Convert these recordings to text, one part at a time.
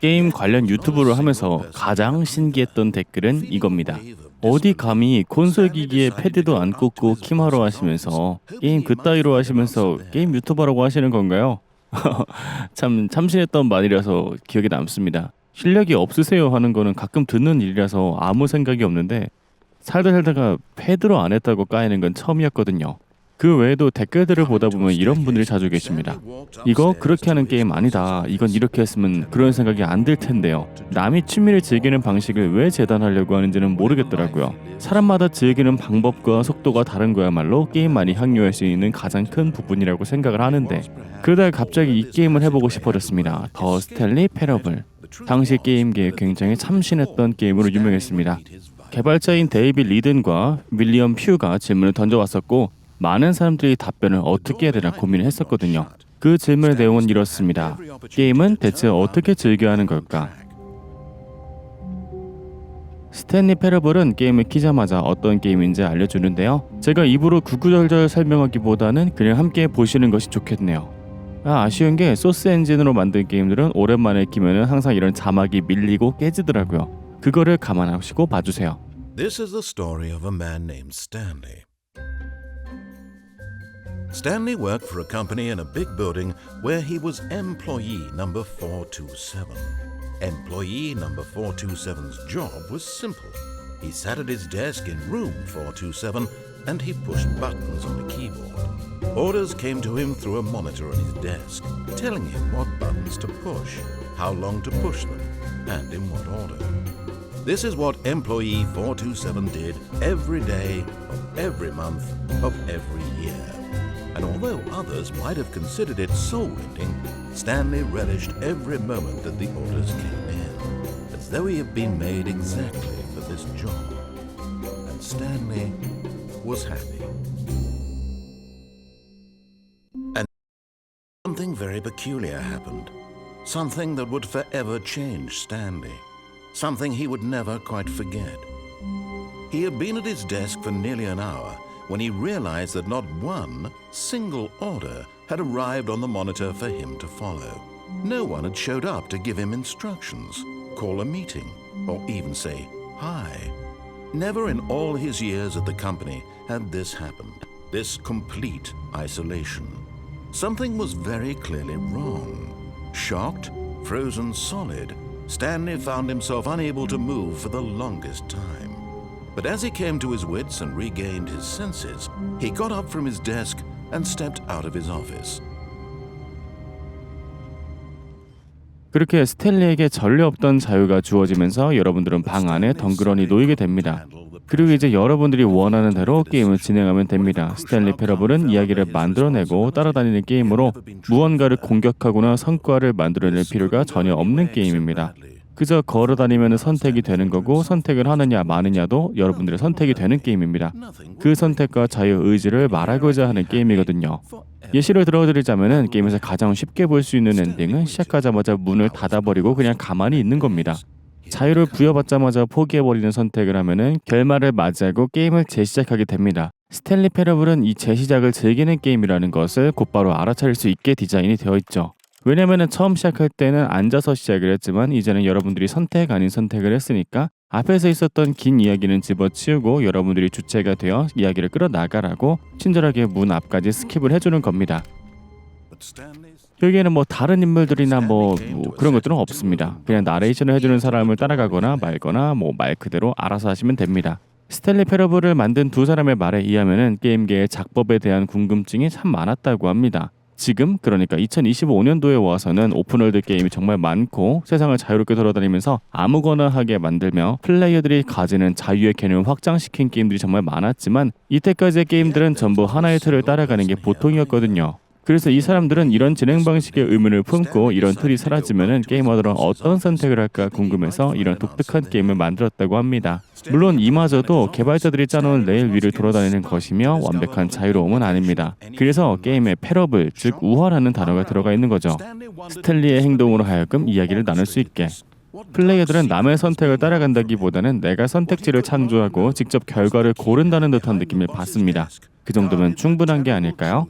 게임 관련 유튜브를 하면서 가장 신기했던 댓글은 이겁니다. 어디 감히 콘솔 기기에 패드도 안 꽂고 키마로 하시면서 게임 그따위로 하시면서 게임 유튜버라고 하시는 건가요? 참 참신했던 말이라서 기억에 남습니다. 실력이 없으세요 하는 거는 가끔 듣는 일이라서 아무 생각이 없는데 살다 살다가 패드로 안 했다고 까이는 건 처음이었거든요. 그 외에도 댓글들을 보다 보면 이런 분들이 자주 계십니다. 이거 그렇게 하는 게임 아니다. 이건 이렇게 했으면 그런 생각이 안 들 텐데요. 남이 취미를 즐기는 방식을 왜 재단하려고 하는지는 모르겠더라고요. 사람마다 즐기는 방법과 속도가 다른 거야말로 게임만이 향유할 수 있는 가장 큰 부분이라고 생각을 하는데 그러다가 갑자기 이 게임을 해보고 싶어졌습니다. 더 스탠리 패러블. 당시 게임계에 굉장히 참신했던 게임으로 유명했습니다. 개발자인 데이비 리든과 윌리엄 퓨가 질문을 던져왔었고 많은 사람들이 답변을 어떻게 해야 되나 고민을 했었거든요. 그 질문의 내용은 이렇습니다. 게임은 대체 어떻게 즐겨야 하는 걸까? 스탠리 페러블은 게임을 키자마자 어떤 게임인지 알려주는데요. 제가 입으로 구구절절 설명하기보다는 그냥 함께 보시는 것이 좋겠네요. 아, 아쉬운 게 소스 엔진으로 만든 게임들은 오랜만에 키면은 항상 이런 자막이 밀리고 깨지더라고요. 그거를 감안하시고 봐주세요. This is the story of a man named Stanley. Stanley worked for a company in a big building where he was employee number 427. Employee number 427's job was simple. He sat at his desk in room 427 and he pushed buttons on the keyboard. Orders came to him through a monitor on his desk, telling him what buttons to push, how long to push them, and in what order. This is what employee 427 did every day of every month of every others might have considered it soul-rending, Stanley relished every moment that the orders came in, as though he had been made exactly for this job. And Stanley was happy. And something very peculiar happened. Something that would forever change Stanley. Something he would never quite forget. He had been at his desk for nearly an hour when he realized that not one single order had arrived on the monitor for him to follow. No one had showed up to give him instructions, call a meeting, or even say hi. Never in all his years at the company had this happened, this complete isolation. Something was very clearly wrong. Shocked, frozen solid, Stanley found himself unable to move for the longest time. But as he came to his wits and regained his senses, he got up from his desk and stepped out of his office. 그렇게 스탠리에게 전례 없던 자유가 주어지면서 여러분들은 방 안에 덩그러니 놓이게 됩니다. 그리고 이제 여러분들이 원하는 대로 게임을 진행하면 됩니다. 스탠리 페러블은 이야기를 만들어내고 따라다니는 게임으로 무언가를 공격하거나 성과를 만들어낼 필요가 전혀 없는 게임입니다. 그저 걸어 다니면 선택이 되는 거고 선택을 하느냐 마느냐도 여러분들의 선택이 되는 게임입니다. 그 선택과 자유 의지를 말하고자 하는 게임이거든요. 예시를 들어드리자면은 게임에서 가장 쉽게 볼 수 있는 엔딩은 시작하자마자 문을 닫아버리고 그냥 가만히 있는 겁니다. 자유를 부여받자마자 포기해버리는 선택을 하면은 결말을 맞이하고 게임을 재시작하게 됩니다. 스탠리 페러블은 이 재시작을 즐기는 게임이라는 것을 곧바로 알아차릴 수 있게 디자인이 되어 있죠. 왜냐면은 처음 시작할 때는 앉아서 시작을 했지만 이제는 여러분들이 선택 아닌 선택을 했으니까 앞에서 있었던 긴 이야기는 집어치우고 여러분들이 주체가 되어 이야기를 끌어나가라고 친절하게 문 앞까지 스킵을 해주는 겁니다. 여기에는 뭐 다른 인물들이나 뭐, 뭐 그런 것들은 없습니다. 그냥 나레이션을 해주는 사람을 따라가거나 말거나 뭐 말 그대로 알아서 하시면 됩니다. 스탠리 페러블을 만든 두 사람의 말에 의하면은 게임계의 작법에 대한 궁금증이 참 많았다고 합니다. 지금 그러니까 2025년도에 와서는 오픈월드 게임이 정말 많고 세상을 자유롭게 돌아다니면서 아무거나 하게 만들며 플레이어들이 가지는 자유의 개념을 확장시킨 게임들이 정말 많았지만 이때까지의 게임들은 전부 하나의 틀을 따라가는 게 보통이었거든요. 그래서 이 사람들은 이런 진행 방식의 의문을 품고 이런 틀이 사라지면은 게이머들은 어떤 선택을 할까 궁금해서 이런 독특한 게임을 만들었다고 합니다. 물론 이마저도 개발자들이 짜놓은 레일 위를 돌아다니는 것이며 완벽한 자유로움은 아닙니다. 그래서 게임에 패러블, 즉 우화라는 단어가 들어가 있는 거죠. 스탠리의 행동으로 하여금 이야기를 나눌 수 있게. 플레이어들은 남의 선택을 따라간다기보다는 내가 선택지를 창조하고 직접 결과를 고른다는 듯한 느낌을 받습니다. 그 정도면 충분한 게 아닐까요?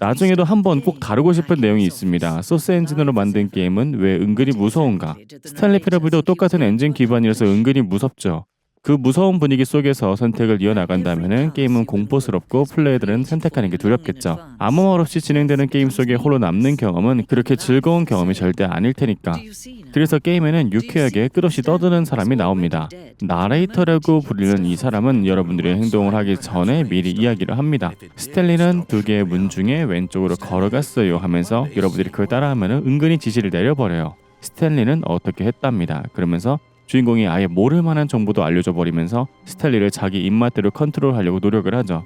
나중에도 한번 꼭 다루고 싶은 내용이 있습니다. 소스 엔진으로 만든 게임은 왜 은근히 무서운가? 스탠리 패러블도 똑같은 엔진 기반이라서 은근히 무섭죠. 그 무서운 분위기 속에서 선택을 이어나간다면 게임은 공포스럽고 플레이들은 선택하는 게 두렵겠죠. 아무 말 없이 진행되는 게임 속에 홀로 남는 경험은 그렇게 즐거운 경험이 절대 아닐 테니까. 그래서 게임에는 유쾌하게 끝없이 떠드는 사람이 나옵니다. 나레이터라고 불리는 이 사람은 여러분들의 행동을 하기 전에 미리 이야기를 합니다. 스텔리는 두 개의 문 중에 왼쪽으로 걸어갔어요 하면서 여러분들이 그걸 따라하면 은근히 지시를 내려버려요. 스탠리는 어떻게 했답니다. 그러면서 주인공이 아예 모를 만한 정보도 알려줘 버리면서 스탠리를 자기 입맛대로 컨트롤하려고 노력을 하죠.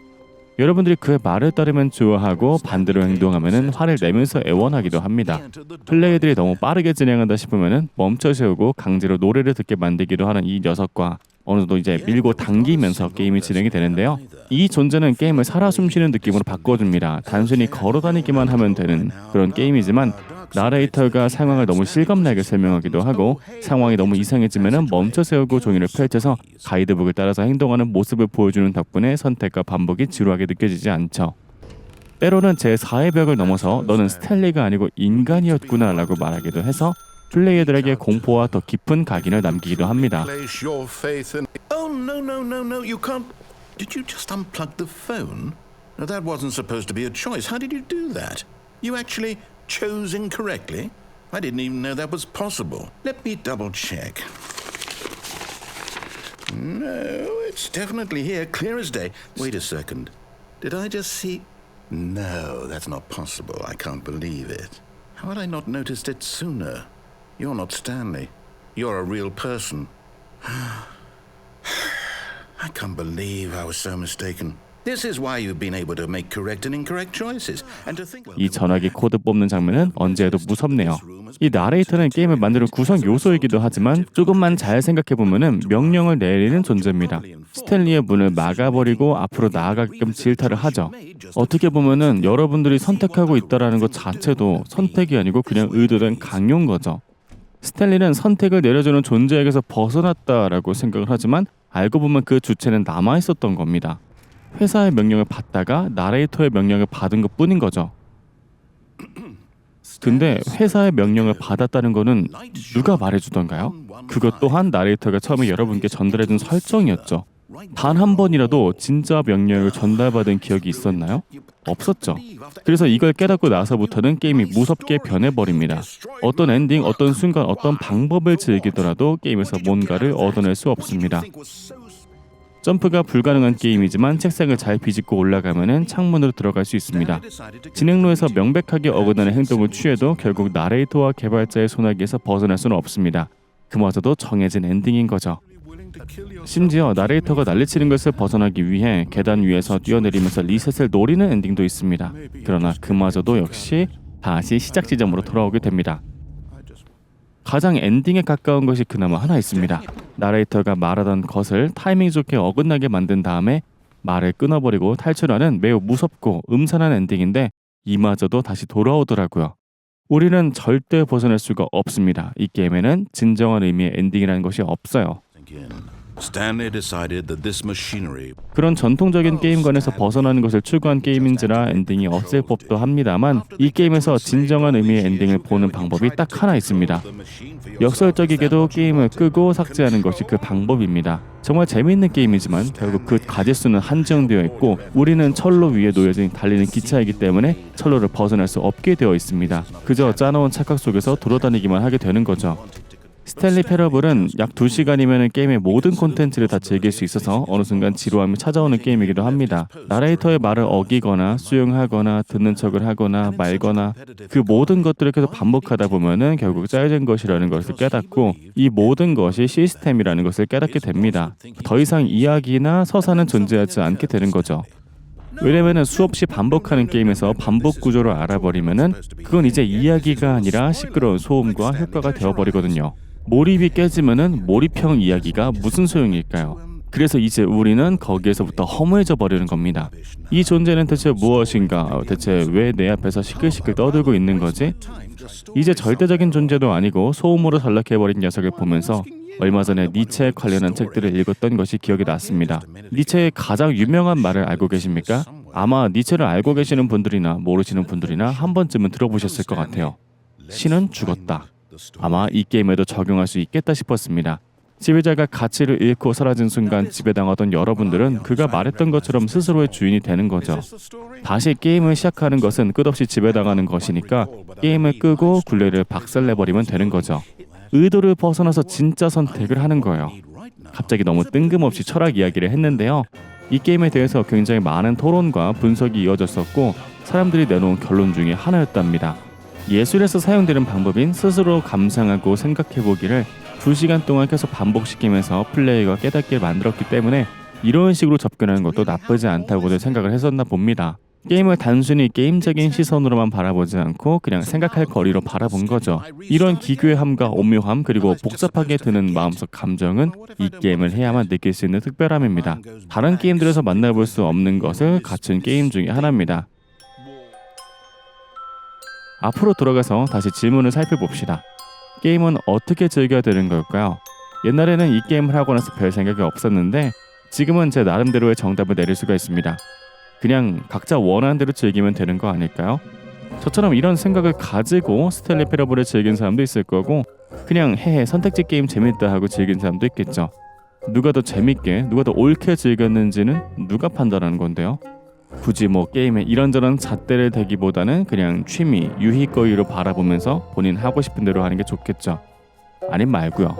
여러분들이 그의 말을 따르면 좋아하고 반대로 행동하면 화를 내면서 애원하기도 합니다. 플레이들이 너무 빠르게 진행한다 싶으면 멈춰 세우고 강제로 노래를 듣게 만들기도 하는 이 녀석과 어느 정도 이제 밀고 당기면서 게임이 진행이 되는데요. 이 존재는 게임을 살아 숨쉬는 느낌으로 바꿔줍니다. 단순히 걸어 다니기만 하면 되는 그런 게임이지만 나레이터가 상황을 너무 실감나게 설명하기도 하고 상황이 너무 이상해지면 멈춰 세우고 종이를 펼쳐서 가이드북을 따라서 행동하는 모습을 보여주는 덕분에 선택과 반복이 지루하게 느껴지지 않죠. 때로는 제 4의 벽을 넘어서 너는 스탠리가 아니고 인간이었구나 라고 말하기도 해서 플레이어들에게 공포와 더 깊은 각인을 남기기도 합니다. Oh. Did you just unplug the phone? That wasn't supposed to be a choice. How did you do that? You actually chose incorrectly. I didn't even know that was possible. Let me double check. No, it's definitely here, clear as day. Wait a second. Did I just see? No, that's not possible. I can't believe it. How had I not noticed it sooner? You're not Stanley. You're a real person. I can't believe I was so mistaken. 이 전화기 코드 뽑는 장면은 언제 해도 무섭네요. 이 나레이터는 게임을 만드는 구성 요소이기도 하지만 조금만 잘 생각해 보면은 명령을 내리는 존재입니다. 스탠리의 문을 막아버리고 앞으로 나아가게끔 질타를 하죠. 어떻게 보면은 여러분들이 선택하고 있다라는 것 자체도 선택이 아니고 그냥 의도된 강요인 거죠. 스탠리는 선택을 내려주는 존재에게서 벗어났다라고 생각을 하지만 알고 보면 그 주체는 남아 있었던 겁니다. 회사의 명령을 받다가 나레이터의 명령을 받은 것 뿐인 거죠. 근데 회사의 명령을 받았다는 거는 누가 말해주던가요? 그것 또한 나레이터가 처음에 여러분께 전달해준 설정이었죠. 단 한 번이라도 진짜 명령을 전달받은 기억이 있었나요? 없었죠. 그래서 이걸 깨닫고 나서부터는 게임이 무섭게 변해버립니다. 어떤 엔딩, 어떤 순간, 어떤 방법을 즐기더라도 게임에서 뭔가를 얻어낼 수 없습니다. 점프가 불가능한 게임이지만 책상을 잘 비집고 올라가면은 창문으로 들어갈 수 있습니다. 진행로에서 명백하게 어긋나는 행동을 취해도 결국 나레이터와 개발자의 소나기에서 벗어날 수는 없습니다. 그마저도 정해진 엔딩인 거죠. 심지어 나레이터가 난리치는 것을 벗어나기 위해 계단 위에서 뛰어내리면서 리셋을 노리는 엔딩도 있습니다. 그러나 그마저도 역시 다시 시작 지점으로 돌아오게 됩니다. 가장 엔딩에 가까운 것이 그나마 하나 있습니다. 나레이터가 말하던 것을 타이밍 좋게 어긋나게 만든 다음에 말을 끊어버리고 탈출하는 매우 무섭고 음산한 엔딩인데 이마저도 다시 돌아오더라고요. 우리는 절대 벗어날 수가 없습니다. 이 게임에는 진정한 의미의 엔딩이라는 것이 없어요. Stanley decided that this machinery 그런 전통적인 게임관에서 벗어나는 것을 추구한 게임인지라 엔딩이 없을 법도 합니다만 이 게임에서 진정한 의미의 엔딩을 보는 방법이 딱 하나 있습니다. 역설적이게도 게임을 끄고 삭제하는 것이 그 방법입니다. 정말 재미있는 게임이지만 결국 그 가지수는 한정되어 있고 우리는 철로 위에 놓여진 달리는 기차이기 때문에 철로를 벗어날 수 없게 되어 있습니다. 그저 짜놓은 착각 속에서 돌아다니기만 하게 되는 거죠. 스탠리 패러블은 약 2시간이면 게임의 모든 콘텐츠를 다 즐길 수 있어서 어느 순간 지루함이 찾아오는 게임이기도 합니다. 나레이터의 말을 어기거나 수용하거나 듣는 척을 하거나 말거나 그 모든 것들을 계속 반복하다 보면은 결국 짜여진 것이라는 것을 깨닫고 이 모든 것이 시스템이라는 것을 깨닫게 됩니다. 더 이상 이야기나 서사는 존재하지 않게 되는 거죠. 왜냐면은 수없이 반복하는 게임에서 반복 구조를 알아버리면은 그건 이제 이야기가 아니라 시끄러운 소음과 효과가 되어버리거든요. 몰입이 깨지면은 몰입형 이야기가 무슨 소용일까요? 그래서 이제 우리는 거기에서부터 허무해져 버리는 겁니다. 이 존재는 대체 무엇인가? 대체 왜 내 앞에서 시끌시끌 떠들고 있는 거지? 이제 절대적인 존재도 아니고 소음으로 전락해버린 녀석을 보면서 얼마 전에 니체에 관련한 책들을 읽었던 것이 기억이 났습니다. 니체의 가장 유명한 말을 알고 계십니까? 아마 니체를 알고 계시는 분들이나 모르시는 분들이나 한 번쯤은 들어보셨을 것 같아요. 신은 죽었다. 아마 이 게임에도 적용할 수 있겠다 싶었습니다. 지배자가 가치를 잃고 사라진 순간 지배당하던 여러분들은 그가 말했던 것처럼 스스로의 주인이 되는 거죠. 다시 게임을 시작하는 것은 끝없이 지배당하는 것이니까 게임을 끄고 굴레를 박살내버리면 되는 거죠. 의도를 벗어나서 진짜 선택을 하는 거예요. 갑자기 너무 뜬금없이 철학 이야기를 했는데요. 이 게임에 대해서 굉장히 많은 토론과 분석이 이어졌었고 사람들이 내놓은 결론 중에 하나였답니다. 예술에서 사용되는 방법인 스스로 감상하고 생각해보기를 2시간 동안 계속 반복시키면서 플레이어가 깨닫게 만들었기 때문에 이런 식으로 접근하는 것도 나쁘지 않다고들 생각을 했었나 봅니다. 게임을 단순히 게임적인 시선으로만 바라보지 않고 그냥 생각할 거리로 바라본 거죠. 이런 기괴함과 오묘함 그리고 복잡하게 드는 마음속 감정은 이 게임을 해야만 느낄 수 있는 특별함입니다. 다른 게임들에서 만나볼 수 없는 것을 갖춘 게임 중에 하나입니다. 앞으로 돌아가서 다시 질문을 살펴봅시다. 게임은 어떻게 즐겨야 되는 걸까요? 옛날에는 이 게임을 하고 나서 별 생각이 없었는데 지금은 제 나름대로의 정답을 내릴 수가 있습니다. 그냥 각자 원하는 대로 즐기면 되는 거 아닐까요? 저처럼 이런 생각을 가지고 스탠리 페러블을 즐긴 사람도 있을 거고 그냥 해해 선택지 게임 재밌다 하고 즐긴 사람도 있겠죠. 누가 더 재밌게 누가 더 옳게 즐겼는지는 누가 판단하는 건데요. 굳이 뭐 게임에 이런저런 잣대를 대기보다는 그냥 취미, 유희거리로 바라보면서 본인 하고 싶은 대로 하는 게 좋겠죠. 아님 말고요.